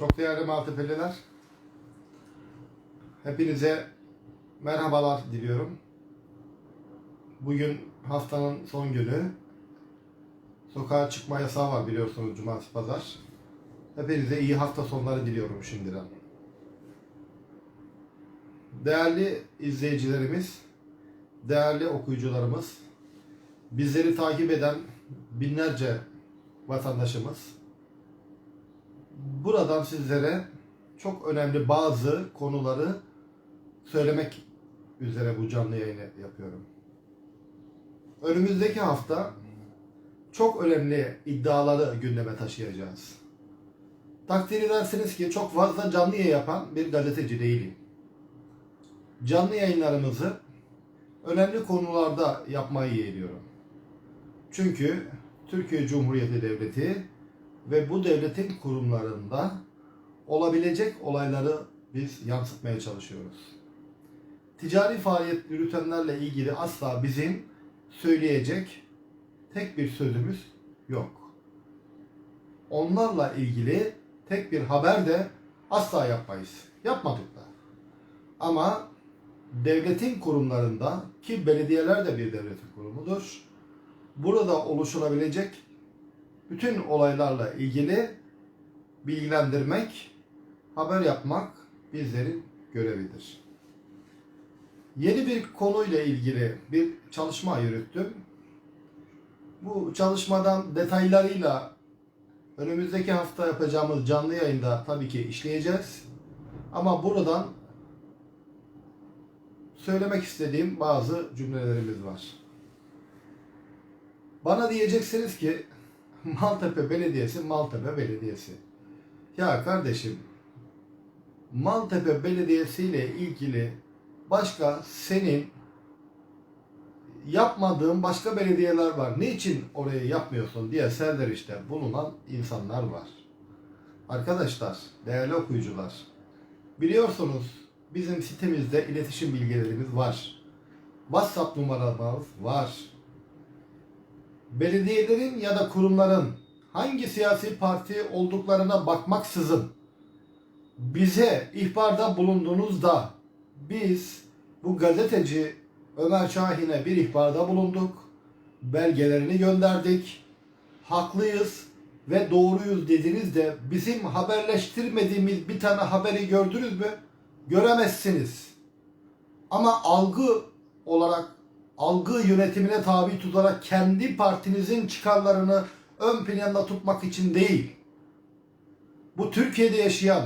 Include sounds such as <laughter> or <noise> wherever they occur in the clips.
Çok değerli Maltepeliler. Hepinize merhabalar diliyorum. Bugün haftanın son günü. Sokağa çıkma yasağı var biliyorsunuz cumartesi pazar. Hepinize iyi hafta sonları diliyorum şimdiden. Değerli izleyicilerimiz, değerli okuyucularımız, bizleri takip eden binlerce vatandaşımız, buradan sizlere çok önemli bazı konuları söylemek üzere bu canlı yayını yapıyorum. Önümüzdeki hafta çok önemli iddiaları gündeme taşıyacağız. Takdir edersiniz ki çok fazla canlı yayın yapan bir gazeteci değilim. Canlı yayınlarımızı önemli konularda yapmayı yeğliyorum. Çünkü Türkiye Cumhuriyeti Devleti ve bu devletin kurumlarında olabilecek olayları biz yansıtmaya çalışıyoruz. Ticari faaliyet yürütenlerle ilgili asla bizim söyleyecek tek bir sözümüz yok. Onlarla ilgili tek bir haber de asla yapmayız. Yapmadık da. Ama devletin kurumlarında ki belediyeler de bir devletin kurumudur. Burada oluşabilecek bütün olaylarla ilgili bilgilendirmek, haber yapmak bizlerin görevidir. Yeni bir konuyla ilgili bir çalışma yürüttüm. Bu çalışmadan detaylarıyla önümüzdeki hafta yapacağımız canlı yayında tabii ki işleyeceğiz. Ama buradan söylemek istediğim bazı cümlelerimiz var. Bana diyeceksiniz ki Maltepe Belediyesi Maltepe Belediyesi. Ya kardeşim Maltepe Belediyesi ile ilgili başka senin yapmadığın başka belediyeler var. Niçin orayı yapmıyorsun diye serzenişte bulunan insanlar var. Arkadaşlar, değerli okuyucular, biliyorsunuz bizim sitemizde iletişim bilgilerimiz var. WhatsApp numaramız var. Belediyelerin ya da kurumların hangi siyasi parti olduklarına bakmaksızın bize ihbarda bulunduğunuzda biz bu gazeteci Ömer Şahin'e bir ihbarda bulunduk. Belgelerini gönderdik. Haklıyız ve doğruyuz dediniz de bizim haberleştirmediğimiz bir tane haberi gördünüz mü? Göremezsiniz. Ama algı olarak algı yönetimine tabi tutarak kendi partinizin çıkarlarını ön planda tutmak için değil. Bu Türkiye'de yaşayan,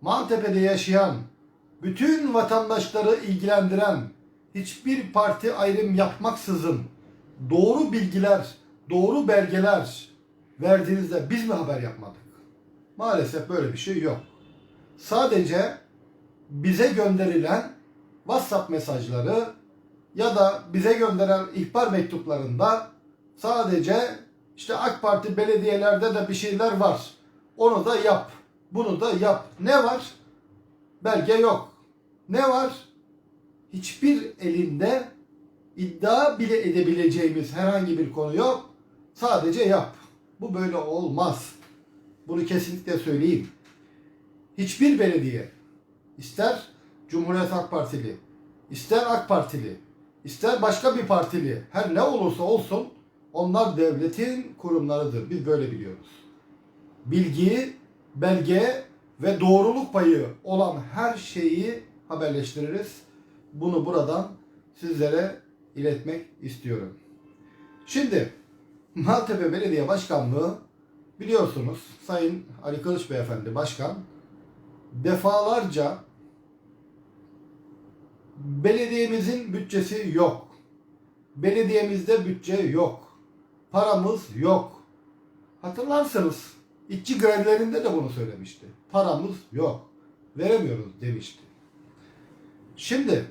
Maltepe'de yaşayan, bütün vatandaşları ilgilendiren, hiçbir parti ayrım yapmaksızın doğru bilgiler, doğru belgeler verdiğinizde biz mi haber yapmadık? Maalesef böyle bir şey yok. Sadece bize gönderilen WhatsApp mesajları ya da bize gönderen ihbar mektuplarında sadece işte AK Parti belediyelerde de bir şeyler var. Onu da yap. Bunu da yap. Ne var? Belge yok. Ne var? Hiçbir elinde iddia bile edebileceğimiz herhangi bir konu yok. Sadece yap. Bu böyle olmaz. Bunu kesinlikle söyleyeyim. Hiçbir belediye ister Cumhuriyet Halk Partili, ister AK Partili, ister başka bir partili, her ne olursa olsun onlar devletin kurumlarıdır. Biz böyle biliyoruz. Bilgi, belge ve doğruluk payı olan her şeyi haberleştiririz. Bunu buradan sizlere iletmek istiyorum. Şimdi Maltepe Belediye Başkanlığı biliyorsunuz Sayın Ali Kılıç Beyefendi Başkan defalarca belediyemizin bütçesi yok. Belediyemizde bütçe yok. Paramız yok. Hatırlarsanız İşçi grevlerinde de bunu söylemişti. Paramız yok. Veremiyoruz demişti. Şimdi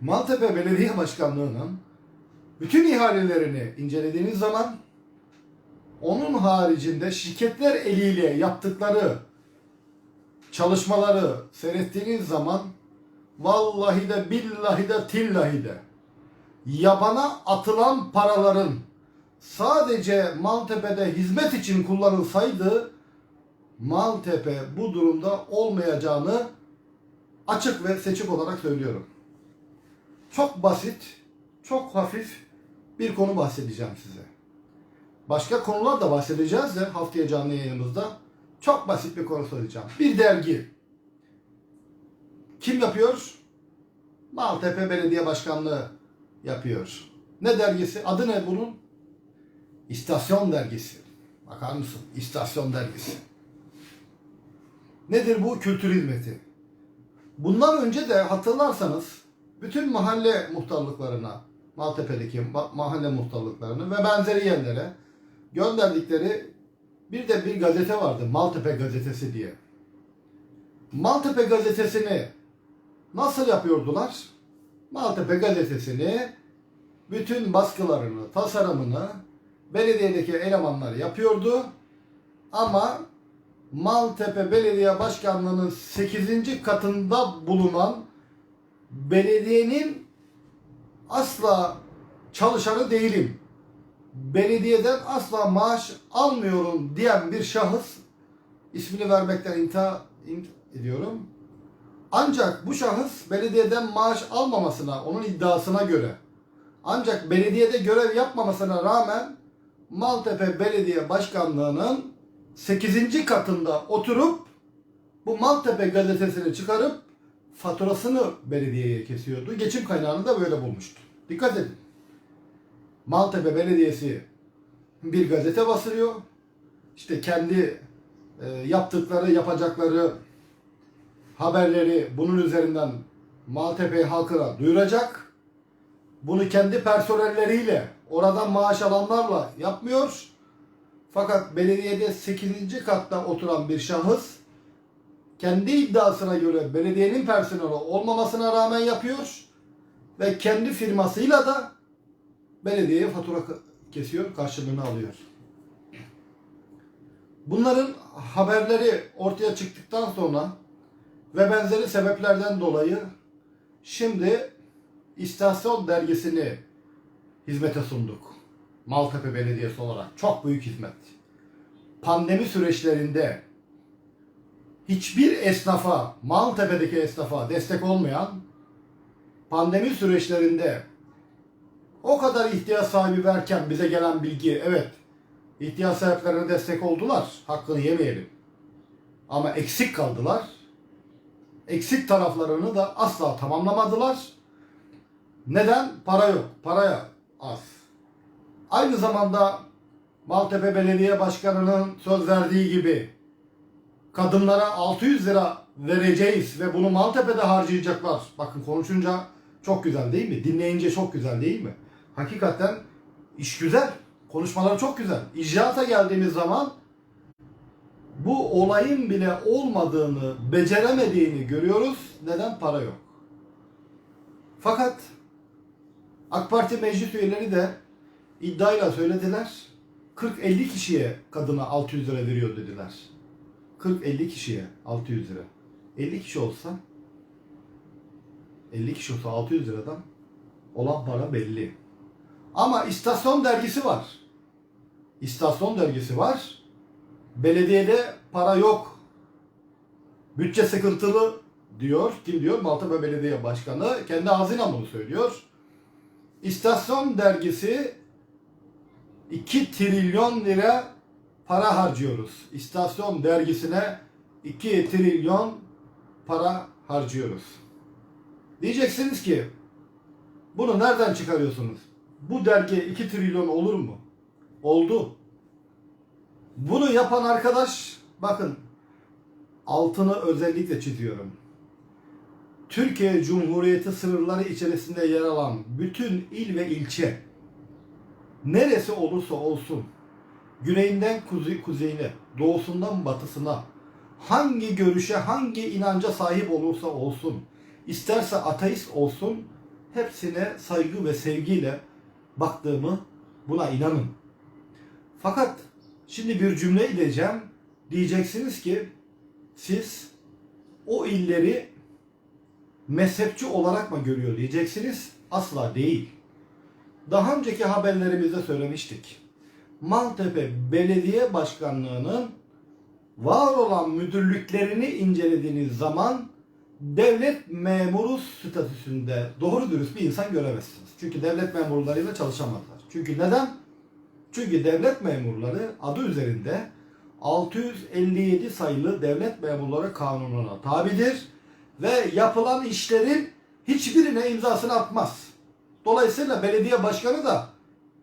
Maltepe Belediye Başkanlığı'nın bütün ihalelerini incelediğiniz zaman onun haricinde şirketler eliyle yaptıkları çalışmaları seyrettiğiniz zaman vallahi de billahi de tillahi de yabana atılan paraların sadece Maltepe'de hizmet için kullanılsaydı Maltepe bu durumda olmayacağını açık ve seçik olarak söylüyorum. Çok basit, çok hafif bir konu bahsedeceğim size. Başka konular da bahsedeceğiz de haftaya canlı yayınımızda. Çok basit bir konu söyleyeceğim. Bir dergi. Kim yapıyor? Maltepe Belediye Başkanlığı yapıyor. Ne dergisi? Adı ne bunun? İstasyon dergisi. Bakar mısın? İstasyon dergisi. Nedir bu? Kültür hizmeti. Bundan önce de hatırlarsanız bütün mahalle muhtarlıklarına, Maltepe'deki ma- mahalle muhtarlıklarını ve benzeri yerlere gönderdikleri bir de bir gazete vardı. Maltepe gazetesi diye. Maltepe gazetesini nasıl yapıyordular? Maltepe gazetesini bütün baskılarını, tasarımını belediyedeki elemanlar yapıyordu. Ama Maltepe Belediye Başkanlığı'nın 8. katında bulunan belediyenin asla çalışanı değilim. Belediyeden asla maaş almıyorum diyen bir şahıs ismini vermekten imta int ediyorum. Ancak bu şahıs belediyeden maaş almamasına, onun iddiasına göre ancak belediyede görev yapmamasına rağmen Maltepe Belediye Başkanlığı'nın 8. katında oturup bu Maltepe gazetesini çıkarıp faturasını belediyeye kesiyordu. Geçim kaynağını da böyle bulmuştu. Dikkat edin. Maltepe Belediyesi bir gazete basılıyor. İşte kendi e, yaptıkları, yapacakları haberleri bunun üzerinden Maltepe halkına duyuracak. Bunu kendi personelleriyle, oradan maaş alanlarla yapmıyor. Fakat belediyede 8. katta oturan bir şahıs kendi iddiasına göre belediyenin personeli olmamasına rağmen yapıyor ve kendi firmasıyla da belediyeye fatura kesiyor, karşılığını alıyor. Bunların haberleri ortaya çıktıktan sonra ve benzeri sebeplerden dolayı şimdi istasyon dergisini hizmete sunduk. Maltepe Belediyesi olarak çok büyük hizmet. Pandemi süreçlerinde hiçbir esnafa, Maltepe'deki esnafa destek olmayan pandemi süreçlerinde o kadar ihtiyaç sahibi verken bize gelen bilgi evet ihtiyaç sahiplerine destek oldular. Hakkını yemeyelim. Ama eksik kaldılar. Eksik taraflarını da asla tamamlamadılar. Neden? Para yok. Paraya az. Aynı zamanda Maltepe Belediye Başkanı'nın söz verdiği gibi kadınlara 600 lira vereceğiz ve bunu Maltepe'de harcayacaklar. Bakın konuşunca çok güzel değil mi? Dinleyince çok güzel değil mi? Hakikaten iş güzel. Konuşmalar çok güzel. İcraata geldiğimiz zaman bu olayın bile olmadığını, beceremediğini görüyoruz. Neden? Para yok. Fakat AK Parti meclis üyeleri de iddiayla söylediler. 40-50 kişiye kadına 600 lira veriyor dediler. 40-50 kişiye 600 lira. 50 kişi olsa 50 kişi olsa 600 liradan olan para belli. Ama istasyon dergisi var. İstasyon dergisi var. Belediyede para yok. Bütçe sıkıntılı diyor. Kim diyor? Maltepe Belediye Başkanı. Kendi ağzıyla bunu söylüyor. İstasyon dergisi 2 trilyon lira para harcıyoruz. İstasyon dergisine 2 trilyon para harcıyoruz. Diyeceksiniz ki bunu nereden çıkarıyorsunuz? Bu dergi 2 trilyon olur mu? Oldu. Bunu yapan arkadaş bakın altını özellikle çiziyorum. Türkiye Cumhuriyeti sınırları içerisinde yer alan bütün il ve ilçe neresi olursa olsun güneyinden kuzey, kuzeyine, doğusundan batısına hangi görüşe, hangi inanca sahip olursa olsun, isterse ateist olsun, hepsine saygı ve sevgiyle baktığımı buna inanın. Fakat şimdi bir cümle edeceğim. Diyeceksiniz ki siz o illeri mezhepçi olarak mı görüyor diyeceksiniz. Asla değil. Daha önceki haberlerimizde söylemiştik. Maltepe Belediye Başkanlığı'nın var olan müdürlüklerini incelediğiniz zaman devlet memuru statüsünde doğru dürüst bir insan göremezsiniz. Çünkü devlet memurlarıyla çalışamazlar. Çünkü neden? Çünkü devlet memurları adı üzerinde 657 sayılı devlet memurları kanununa tabidir ve yapılan işlerin hiçbirine imzasını atmaz. Dolayısıyla belediye başkanı da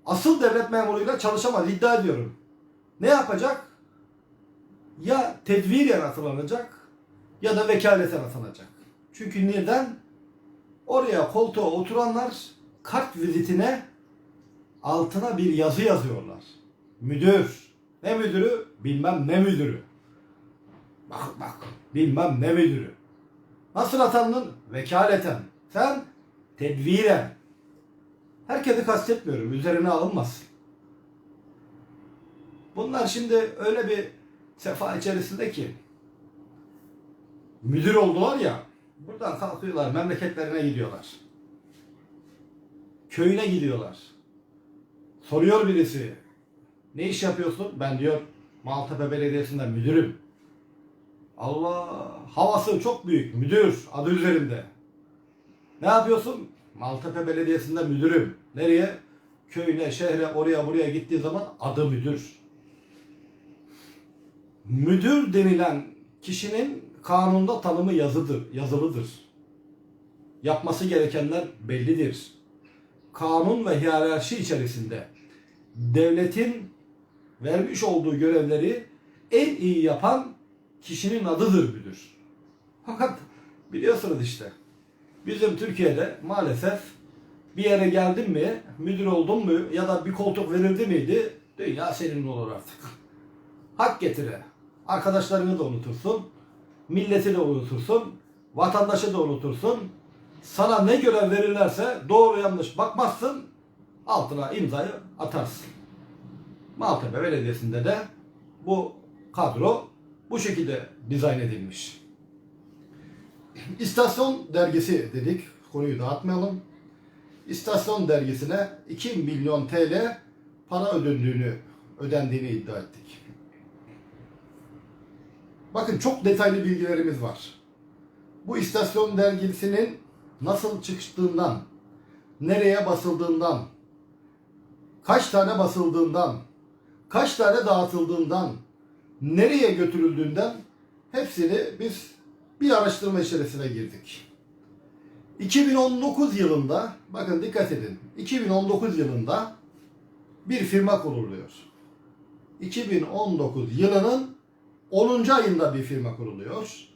asıl devlet memuruyla çalışamaz iddia ediyorum. Ne yapacak? Ya tedviren atılanacak ya da vekaleten atanacak. Çünkü neden? Oraya koltuğa oturanlar kart vizitine altına bir yazı yazıyorlar. Müdür. Ne müdürü? Bilmem ne müdürü. Bak bak. Bilmem ne müdürü. Nasıl atandın? Vekaleten. Sen tedviren. Herkesi kastetmiyorum. Üzerine alınmaz. Bunlar şimdi öyle bir sefa içerisinde ki müdür oldular ya buradan kalkıyorlar memleketlerine gidiyorlar. Köyüne gidiyorlar. Soruyor birisi. Ne iş yapıyorsun? Ben diyor Maltepe Belediyesi'nde müdürüm. Allah havası çok büyük. Müdür adı üzerinde. Ne yapıyorsun? Maltepe Belediyesi'nde müdürüm. Nereye? Köyüne, şehre, oraya buraya gittiği zaman adı müdür. Müdür denilen kişinin kanunda tanımı yazıdır, yazılıdır. Yapması gerekenler bellidir. Kanun ve hiyerarşi içerisinde devletin vermiş olduğu görevleri en iyi yapan kişinin adıdır müdür. Fakat biliyorsunuz işte bizim Türkiye'de maalesef bir yere geldin mi, müdür oldun mu ya da bir koltuk verildi miydi dünya senin olur artık. Hak getire. Arkadaşlarını da unutursun, milleti de unutursun, vatandaşı da unutursun. Sana ne görev verirlerse doğru yanlış bakmazsın, altına imzayı atarsın. Maltepe Belediyesi'nde de bu kadro bu şekilde dizayn edilmiş. İstasyon dergisi dedik. Konuyu dağıtmayalım. İstasyon dergisine 2 milyon TL para ödüldüğünü, ödendiğini iddia ettik. Bakın çok detaylı bilgilerimiz var. Bu istasyon dergisinin nasıl çıktığından, nereye basıldığından, kaç tane basıldığından, kaç tane dağıtıldığından, nereye götürüldüğünden hepsini biz bir araştırma içerisine girdik. 2019 yılında, bakın dikkat edin, 2019 yılında bir firma kuruluyor. 2019 yılının 10. ayında bir firma kuruluyor.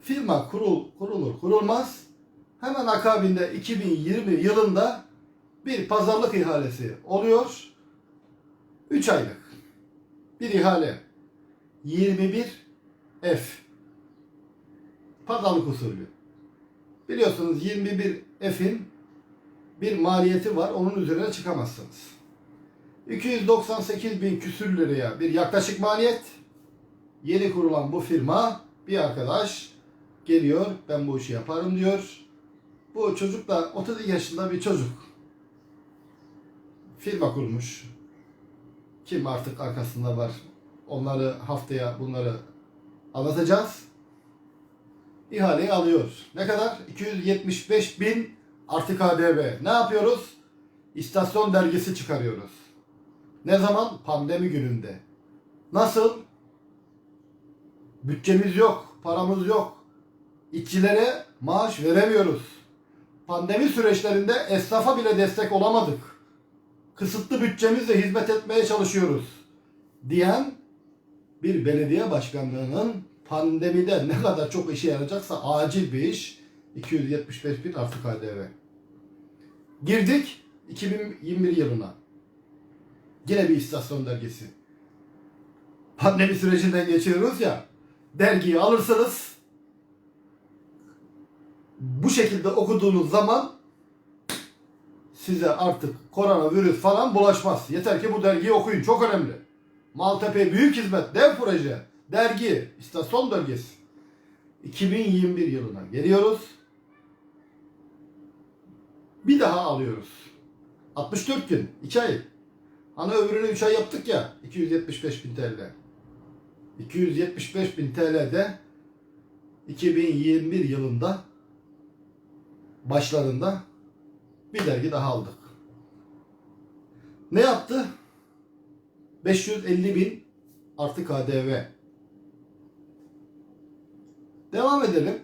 Firma kurul, kurulur kurulmaz hemen akabinde 2020 yılında bir pazarlık ihalesi oluyor. 3 aylık bir ihale. 21 F. Pazarlık usulü. Biliyorsunuz 21 F'in bir maliyeti var. Onun üzerine çıkamazsınız. 298 bin küsür liraya bir yaklaşık maliyet. Yeni kurulan bu firma bir arkadaş geliyor ben bu işi yaparım diyor. Bu çocuk da 32 yaşında bir çocuk. Firma kurmuş. Kim artık arkasında var. Onları haftaya bunları anlatacağız. İhaleyi alıyor. Ne kadar? 275 bin artı KDV. Ne yapıyoruz? İstasyon dergisi çıkarıyoruz. Ne zaman? Pandemi gününde. Nasıl? Bütçemiz yok, paramız yok. İşçilere maaş veremiyoruz. Pandemi süreçlerinde esnafa bile destek olamadık. Kısıtlı bütçemizle hizmet etmeye çalışıyoruz. Diyen bir belediye başkanlığının pandemide ne kadar çok işe yarayacaksa acil bir iş 275 bin artı KDV. Girdik 2021 yılına. Yine bir istasyon dergisi. Pandemi sürecinden geçiyoruz ya. Dergiyi alırsınız. Bu şekilde okuduğunuz zaman size artık koronavirüs falan bulaşmaz. Yeter ki bu dergiyi okuyun. Çok önemli. Maltepe Büyük Hizmet Dev Proje Dergi İstasyon Dergisi 2021 yılına geliyoruz. Bir daha alıyoruz. 64 gün, 2 ay. Hani öbürünü 3 ay yaptık ya, 275 bin TL. 275 bin TL'de 2021 yılında başlarında bir dergi daha aldık. Ne yaptı? 550 bin artı KDV. Devam edelim.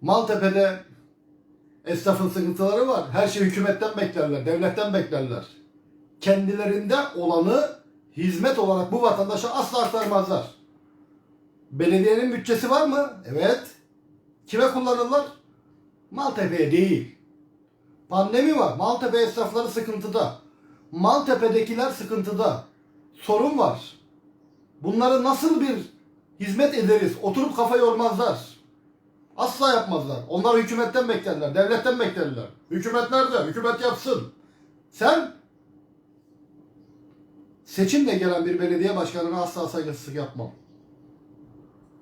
Maltepe'de esnafın sıkıntıları var. Her şey hükümetten beklerler, devletten beklerler. Kendilerinde olanı hizmet olarak bu vatandaşa asla aktarmazlar. Belediyenin bütçesi var mı? Evet. Kime kullanırlar? Maltepe'ye değil. Pandemi var. Maltepe esnafları sıkıntıda. Maltepe'dekiler sıkıntıda. Sorun var. Bunları nasıl bir hizmet ederiz? Oturup kafa yormazlar. Asla yapmazlar. Onlar hükümetten beklerler, devletten beklerler. Hükümet nerede? Hükümet yapsın. Sen seçimle gelen bir belediye başkanına asla saygısızlık yapmam.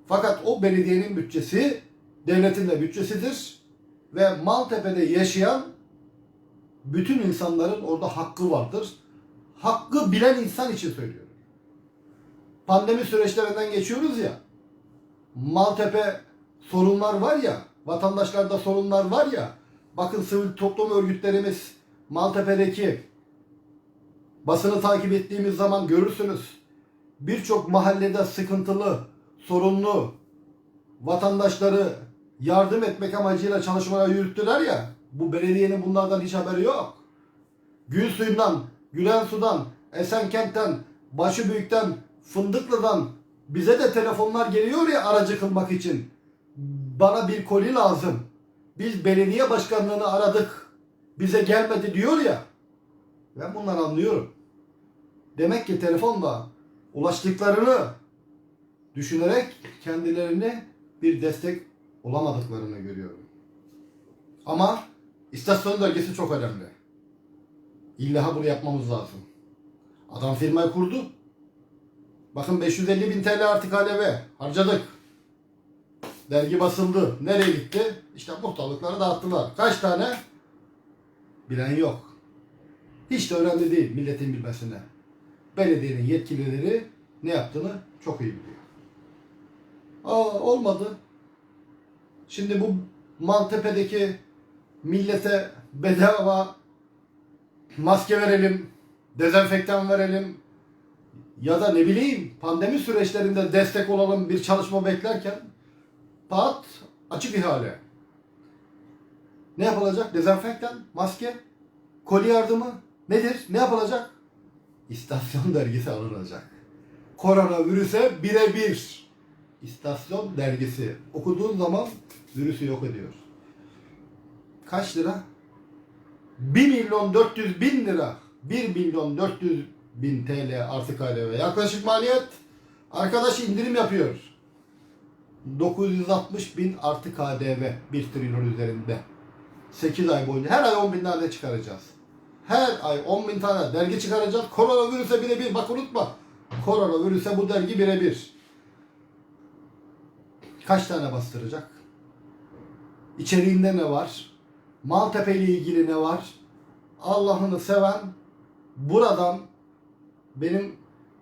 Fakat o belediyenin bütçesi devletin de bütçesidir ve Maltepe'de yaşayan bütün insanların orada hakkı vardır. Hakkı bilen insan için söylüyorum. Pandemi süreçlerinden geçiyoruz ya. Maltepe sorunlar var ya, vatandaşlarda sorunlar var ya. Bakın sivil toplum örgütlerimiz Maltepe'deki basını takip ettiğimiz zaman görürsünüz. Birçok mahallede sıkıntılı, sorunlu vatandaşları yardım etmek amacıyla çalışmalar yürüttüler ya. Bu belediyenin bunlardan hiç haberi yok. Gül suyundan, Gülen sudan, Esenkent'ten, Başıbüyük'ten, Fındıklı'dan bize de telefonlar geliyor ya aracı kılmak için. Bana bir koli lazım. Biz belediye başkanlığını aradık. Bize gelmedi diyor ya. Ben bunları anlıyorum. Demek ki telefonla ulaştıklarını düşünerek kendilerine bir destek olamadıklarını görüyorum. Ama istasyon bölgesi çok önemli. İlla bunu yapmamız lazım. Adam firmayı kurdu. Bakın 550 bin TL artı KDV harcadık. Dergi basıldı. Nereye gitti? İşte muhtarlıkları dağıttılar. Kaç tane? Bilen yok. Hiç de önemli değil milletin bilmesine. Belediyenin yetkilileri ne yaptığını çok iyi biliyor. Aa olmadı. Şimdi bu Maltepe'deki millete bedava maske verelim, dezenfektan verelim ya da ne bileyim pandemi süreçlerinde destek olalım bir çalışma beklerken pat açık ihale. Ne yapılacak? Dezenfektan, maske, koli yardımı nedir? Ne yapılacak? İstasyon <laughs> dergisi alınacak. Koronavirüse birebir. İstasyon dergisi okuduğun zaman virüsü yok ediyor. Kaç lira? 1 milyon 400 bin lira. 1 milyon 400 bin TL artı KDV. Yaklaşık maliyet arkadaş indirim yapıyor. 960 bin artı KDV 1 trilyon üzerinde. 8 ay boyunca her ay 10 bin tane çıkaracağız. Her ay 10 bin tane dergi çıkaracağız. Koronavirüse birebir bak unutma. Koronavirüse bu dergi birebir. Kaç tane bastıracak? İçeriğinde ne var? Maltepe ile ilgili ne var? Allah'ını seven buradan benim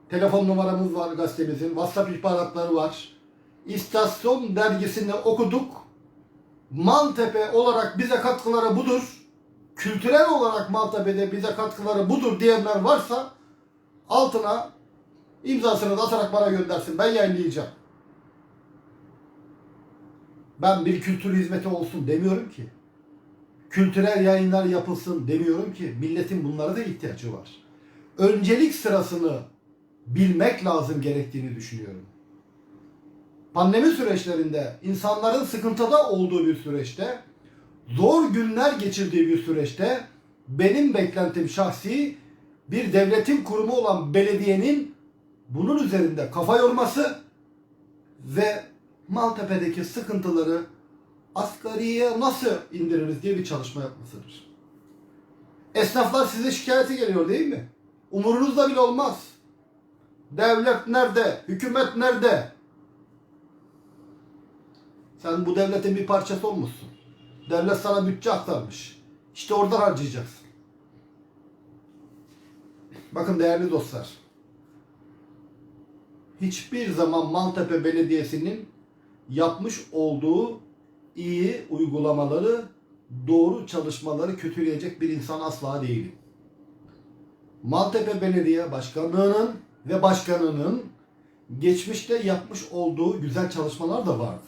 telefon numaramız var gazetemizin. WhatsApp ihbaratları var. İstasyon dergisini okuduk. Maltepe olarak bize katkıları budur. Kültürel olarak Maltepe'de bize katkıları budur diyenler varsa altına imzasını da atarak bana göndersin. Ben yayınlayacağım. Ben bir kültür hizmeti olsun demiyorum ki. Kültürel yayınlar yapılsın demiyorum ki. Milletin bunlara da ihtiyacı var. Öncelik sırasını bilmek lazım gerektiğini düşünüyorum. Pandemi süreçlerinde insanların sıkıntıda olduğu bir süreçte, zor günler geçirdiği bir süreçte benim beklentim şahsi bir devletin kurumu olan belediyenin bunun üzerinde kafa yorması ve Maltepe'deki sıkıntıları asgariye nasıl indiririz diye bir çalışma yapmasıdır. Esnaflar size şikayeti geliyor değil mi? Umurunuzda bile olmaz. Devlet nerede? Hükümet nerede? Sen bu devletin bir parçası olmuşsun. Devlet sana bütçe aktarmış. İşte oradan harcayacaksın. Bakın değerli dostlar. hiçbir zaman Maltepe Belediyesi'nin yapmış olduğu iyi uygulamaları, doğru çalışmaları kötüleyecek bir insan asla değilim. Maltepe Belediye Başkanlığı'nın ve başkanının geçmişte yapmış olduğu güzel çalışmalar da vardı.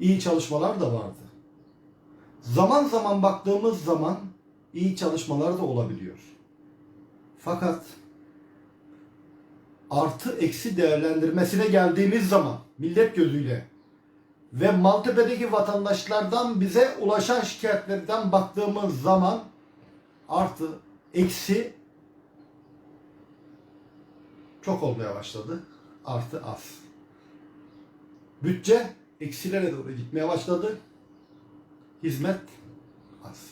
İyi çalışmalar da vardı. Zaman zaman baktığımız zaman iyi çalışmalar da olabiliyor. Fakat artı eksi değerlendirmesine geldiğimiz zaman millet gözüyle ve Maltepe'deki vatandaşlardan bize ulaşan şikayetlerden baktığımız zaman artı eksi çok olmaya başladı. Artı az. Bütçe eksilere doğru gitmeye başladı. Hizmet az.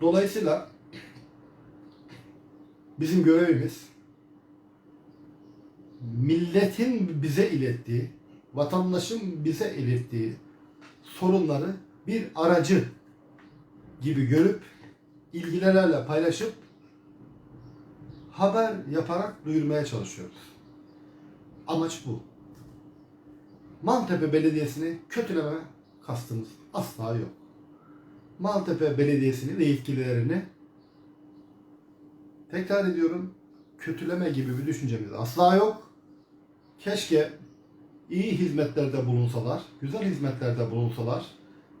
Dolayısıyla bizim görevimiz milletin bize ilettiği, vatandaşın bize ilettiği sorunları bir aracı gibi görüp ilgilerle paylaşıp haber yaparak duyurmaya çalışıyoruz. Amaç bu. Maltepe Belediyesi'ni kötüleme kastımız asla yok. Maltepe Belediyesi'ni ve yetkililerini tekrar ediyorum kötüleme gibi bir düşüncemiz asla yok. Keşke iyi hizmetlerde bulunsalar, güzel hizmetlerde bulunsalar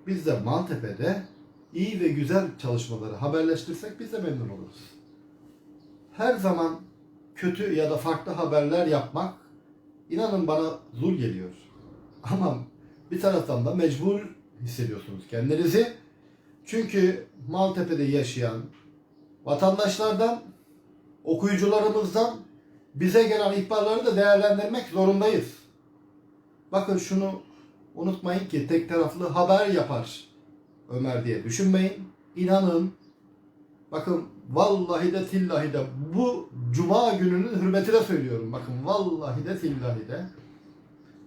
biz de Maltepe'de iyi ve güzel çalışmaları haberleştirsek biz de memnun oluruz. Her zaman kötü ya da farklı haberler yapmak inanın bana zul geliyor. <laughs> Ama bir taraftan da mecbur hissediyorsunuz kendinizi. Çünkü Maltepe'de yaşayan vatandaşlardan, okuyucularımızdan bize gelen ihbarları da değerlendirmek zorundayız. Bakın şunu unutmayın ki tek taraflı haber yapar Ömer diye düşünmeyin. İnanın bakın vallahi de tillahi de bu cuma gününün hürmetine söylüyorum. Bakın vallahi de tillahi de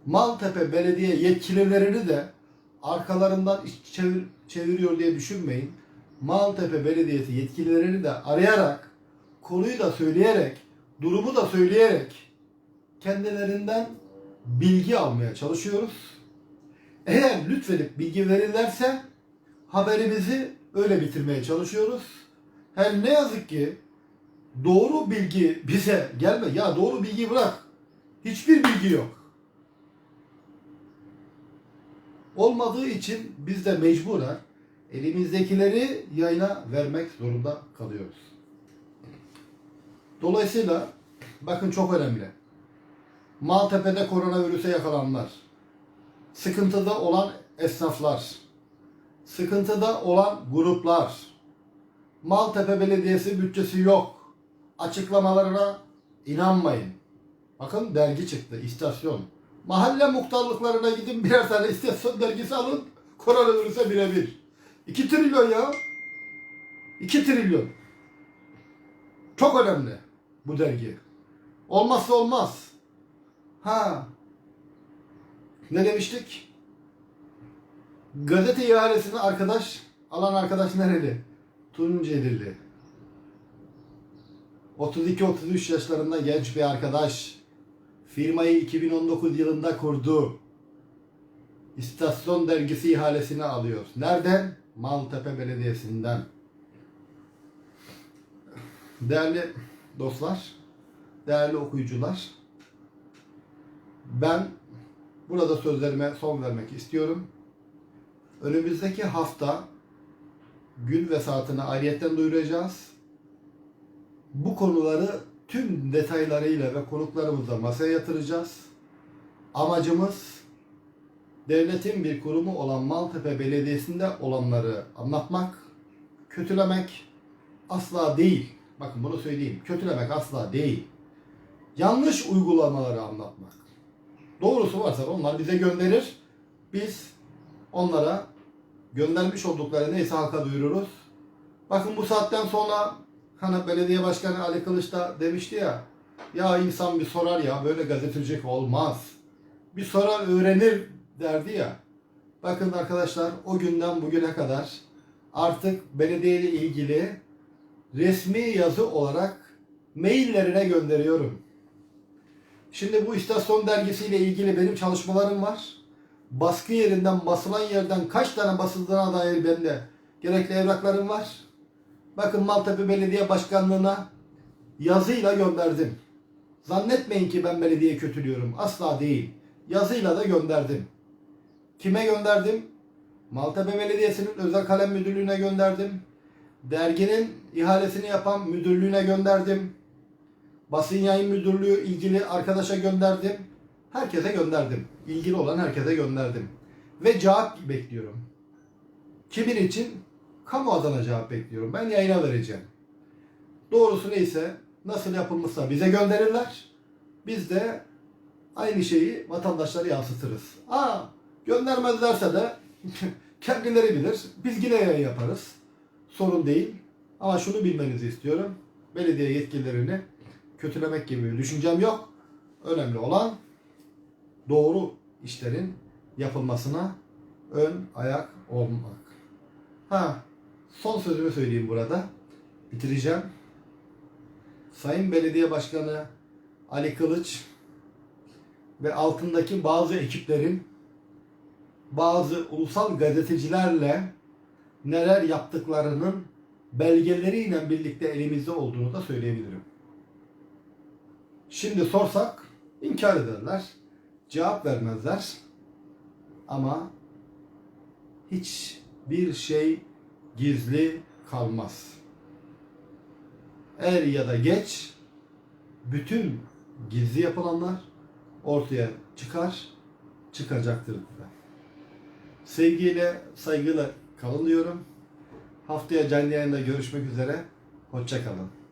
Maltepe Belediye yetkililerini de arkalarından iş çevir, çeviriyor diye düşünmeyin. Maltepe Belediyesi yetkililerini de arayarak, konuyu da söyleyerek, durumu da söyleyerek kendilerinden bilgi almaya çalışıyoruz. Eğer lütfedip bilgi verirlerse haberimizi öyle bitirmeye çalışıyoruz. Her ne yazık ki doğru bilgi bize gelme. Ya doğru bilgi bırak. Hiçbir bilgi yok. Olmadığı için biz de mecburen elimizdekileri yayına vermek zorunda kalıyoruz. Dolayısıyla bakın çok önemli. Maltepe'de koronavirüse yakalananlar, sıkıntıda olan esnaflar, sıkıntıda olan gruplar, Maltepe Belediyesi bütçesi yok. Açıklamalarına inanmayın. Bakın dergi çıktı, istasyon. Mahalle muhtarlıklarına gidin birer tane istasyon dergisi alın. Koronavirüse birebir. 2 trilyon ya. 2 trilyon. Çok önemli bu dergi. Olmazsa olmaz. Ha. Ne demiştik? Gazete ihalesini arkadaş, alan arkadaş nereli? Tuncelili. 32-33 yaşlarında genç bir arkadaş. Firmayı 2019 yılında kurdu. İstasyon dergisi ihalesini alıyor. Nereden? Maltepe Belediyesi'nden. Değerli dostlar, değerli okuyucular, ben burada sözlerime son vermek istiyorum. Önümüzdeki hafta gün ve saatini ayrıyetten duyuracağız. Bu konuları tüm detaylarıyla ve konuklarımızla masaya yatıracağız. Amacımız devletin bir kurumu olan Maltepe Belediyesi'nde olanları anlatmak, kötülemek asla değil. Bakın bunu söyleyeyim. Kötülemek asla değil. Yanlış uygulamaları anlatmak. Doğrusu varsa onlar bize gönderir. Biz onlara göndermiş oldukları neyse halka duyururuz. Bakın bu saatten sonra hani belediye başkanı Ali Kılıç da demişti ya ya insan bir sorar ya böyle gazetecilik olmaz. Bir sorar öğrenir derdi ya. Bakın arkadaşlar o günden bugüne kadar artık belediye ile ilgili resmi yazı olarak maillerine gönderiyorum. Şimdi bu istasyon dergisiyle ilgili benim çalışmalarım var. Baskı yerinden, basılan yerden kaç tane basıldığına dair bende gerekli evraklarım var. Bakın Maltepe Belediye Başkanlığı'na yazıyla gönderdim. Zannetmeyin ki ben belediye kötülüyorum. Asla değil. Yazıyla da gönderdim. Kime gönderdim? Maltepe Belediyesi'nin özel kalem müdürlüğüne gönderdim. Derginin ihalesini yapan müdürlüğüne gönderdim. Basın yayın müdürlüğü ilgili arkadaşa gönderdim. Herkese gönderdim. İlgili olan herkese gönderdim. Ve cevap bekliyorum. Kimin için? Kamu adına cevap bekliyorum. Ben yayına vereceğim. Doğrusu neyse, nasıl yapılmışsa bize gönderirler. Biz de aynı şeyi vatandaşlara yansıtırız. Aa, göndermezlerse de <laughs> kendileri bilir. Biz yine yayın yaparız. Sorun değil. Ama şunu bilmenizi istiyorum. Belediye yetkililerini kötülemek gibi bir düşüncem yok. Önemli olan doğru işlerin yapılmasına ön ayak olmak. Ha, son sözümü söyleyeyim burada. Bitireceğim. Sayın Belediye Başkanı Ali Kılıç ve altındaki bazı ekiplerin bazı ulusal gazetecilerle neler yaptıklarının belgeleriyle birlikte elimizde olduğunu da söyleyebilirim. Şimdi sorsak inkar ederler, cevap vermezler ama hiçbir şey gizli kalmaz. Er ya da geç bütün gizli yapılanlar ortaya çıkar, çıkacaktır. Sevgiyle, saygıyla kalın diyorum. Haftaya canlı yayında görüşmek üzere. Hoşça kalın.